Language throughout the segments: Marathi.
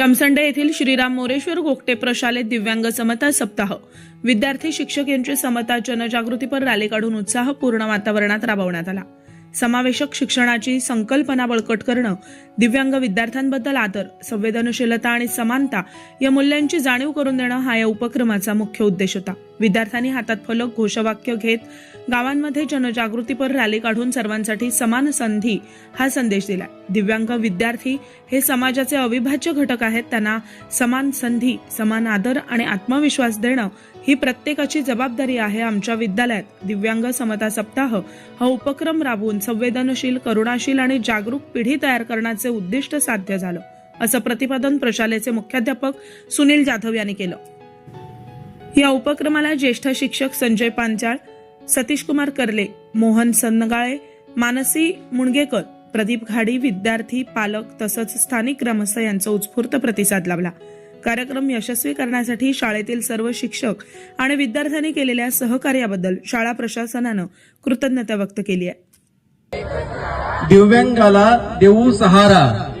जमसंडे येथील श्रीराम मोरेश्वर गोगटे प्रशालेत दिव्यांग समता सप्ताह. विद्यार्थी शिक्षक यांची समता जनजागृतीपर रॅली काढून उत्साहपूर्ण वातावरणात राबवण्यात आला. समावेशक शिक्षणाची संकल्पना बळकट करणं दिव्यांग विद्यार्थ्यांबद्दल आदर संवेदनशीलता आणि समानता या मूल्यांची जाणीव करून देणं हा या उपक्रमाचा मुख्य उद्देश होता. विद्यार्थ्यांनी हातात फलक घोषवाक्य घेत गावांमध्ये जनजागृतीपर रॅली काढून सर्वांसाठी समान संधी हा संदेश दिला दिव्यांग विद्यार्थी हे समाजाचे अविभाज्य घटक आहेत. त्यांना समान संधी समान आदर आणि आत्मविश्वास देणं ही प्रत्येकाची जबाबदारी आहे आमच्या विद्यालयात. दिव्यांग समता सप्ताह हा उपक्रम राबवून संवेदनशील करुणाशील आणि जागरूक पिढी तयार करण्याचे उद्दिष्ट साध्य झालं असं प्रतिपादन प्रशालेचे मुख्याध्यापक सुनील जाधव यांनी केलं. या उपक्रमाला ज्येष्ठ शिक्षक संजय पांचाळ सतीश कुमार कर्ले मोहन सन्नगाळे मानसी मुणगेकर प्रदीप घाडी विद्यार्थी पालक तसंच स्थानिक ग्रामस्थ यांचा उत्स्फूर्त प्रतिसाद लाभला. कार्यक्रम यशस्वी करण्यासाठी शाळेतील सर्व शिक्षक आणि विद्यार्थ्यांनी केलेल्या सहकार्याबद्दल शाळा प्रशासनानं कृतज्ञता व्यक्त केली आहे. दिव्यांगाला देऊ सहारा.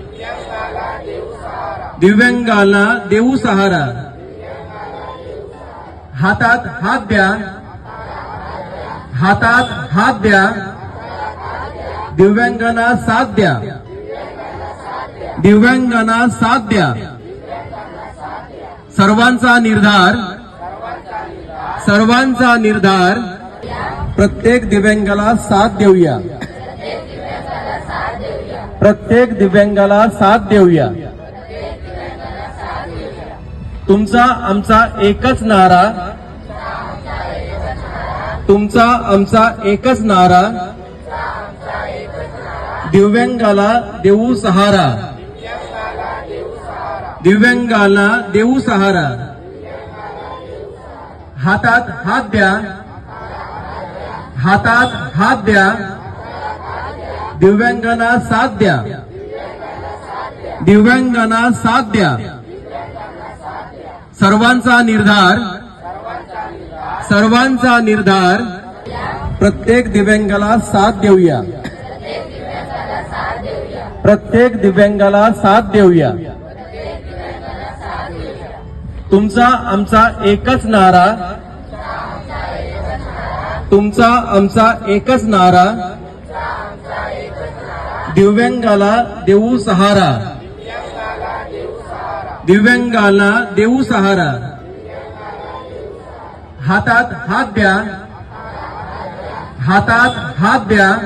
दिव्यांगाला देऊ सहारा. हातात हात द्या. हातात हात द्या. दिव्यांगांना साथ द्या. दिव्यांगांना साथ द्या. सर्वांचा निर्धार. सर्वांचा निर्धार. प्रत्येक दिव्यांगाला साथ देऊया. प्रत्येक दिव्यांगाला साथ देऊया. तुमचा आमचा एकच नारा. तुमचा आमचा एकच नारा. दिव्यांगाला देऊ सहारा. दिव्यांगाला देऊ सहारा. हातात हात द्या. हातात हात द्या. दिव्यांगांना साथ द्या. दिव्यांगांना साथ द्या. सर्वांचा निर्धार सर्वांचा निर्धार प्रत्येक दिव्यांगाला साथ देऊया. प्रत्येक दिव्यांगाला साथ देऊया. तुमचा आमचा एकच नारा तुमचा आमचा एकच नारा दिव्यांगाला देऊ सहारा. दिव्यांगाला देऊ सहारा. हातात हात द्या. हातात हात द्या.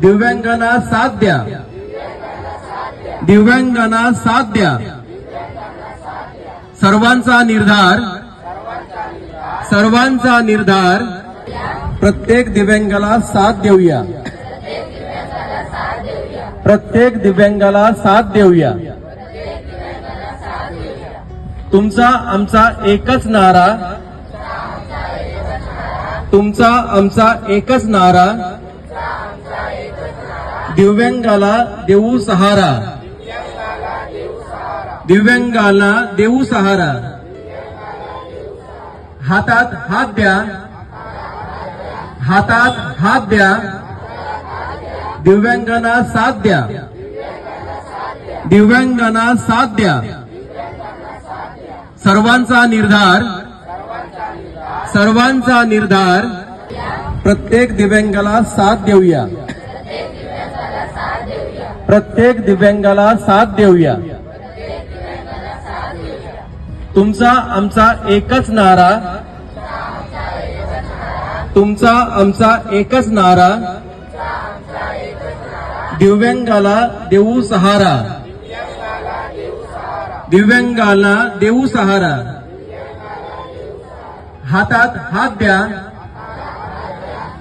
दिव्यांगाला साथ द्या. दिव्यांगांना साथ द्या. सर्वांचा निर्धार. सर्वांचा निर्धार. प्रत्येक दिव्यांगाला साथ देऊया. प्रत्येक दिव्यांगाला साथ देऊया. तुमचा आमचा एकच नारा. तुमचा आमचा एकच नारा. दिव्यांगाला देऊ सहारा. दिव्यांगाला देऊ सहारा. हातात हात द्या. हातात हात द्या. दिव्यांगांना साथ द्या. दिव्यांगांना साथ द्या. सर्वांचा निर्धार सर्वांचा निर्धार प्रत्येक दिव्यांगाला साथ देऊया. प्रत्येक दिव्यांगाला साथ देऊया. तुमचा आमचा एकच नारा तुमचा आमचा एकच नारा दिव्यांगाला देऊ सहारा. दिव्यांगाला देऊ सहारा. हातात हात द्या.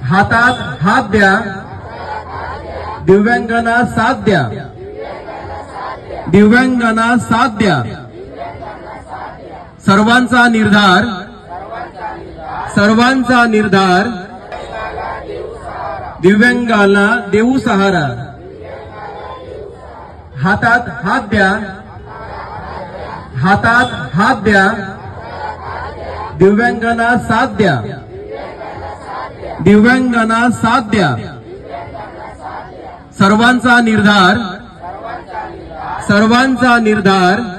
हातात हात द्या. दिव्यांगांना साथ द्या. दिव्यांगांना साथ द्या. सर्वांचा निर्धार. सर्वांचा निर्धार. दिव्यांगाला देऊ सहारा. हातात हात द्या. हातात हात द्या. दिव्यांगांना साथ द्या. दिव्यांगांना साथ द्या. सर्वांचा निर्धार. सर्वांचा निर्धार.